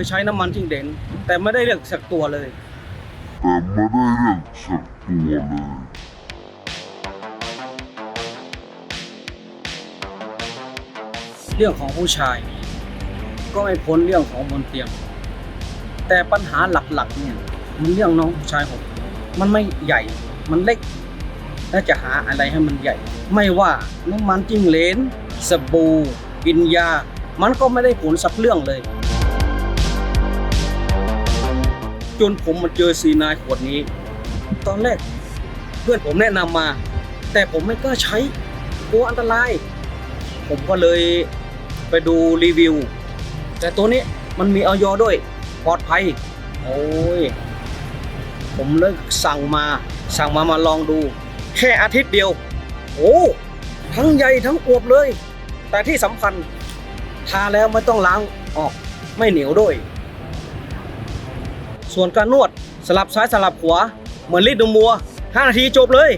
ยใช้น้ำมันจิ้งเหลนแต่ไม่ได้เลือกสักตัวเลย แต่ไม่ได้เรื่องสักตัวเลยเรื่องของผู้ชาย ก็ไม่พ้นเรื่องของบนเตียง แต่ปัญหาหลักๆเนี่ยมันเรื่องน้องผู้ชายผมมันไม่ใหญ่ มันเล็ก และจะหาอะไรให้มันใหญ่ ไม่ว่าน้ำมันจิ้งเหลนสบู่กินยา มันก็ไม่ได้ผลสักเรื่องเลย จนผมมาเจอซีนายขวดนี้ ตอนแรกเพื่อนผมแนะนำมา แต่ผมไม่กล้าใช้กลัวอันตราย ผมก็เลยไปดูรีวิว แต่ตัวนี้มันมีออยด้วยปลอดภัย โอ้ย ผมเลยสั่งมา สั่งมามาลองดู แค่อาทิตย์เดียว โอ้ทั้งใหญ่ทั้งอวบเลย แต่ที่สำคัญทาแล้วไม่ต้องล้างออกไม่เหนียวด้วย ส่วนการนวดสลับซ้ายสลับขวาเหมือนรีดนมวัว 5 นาทีจบเลย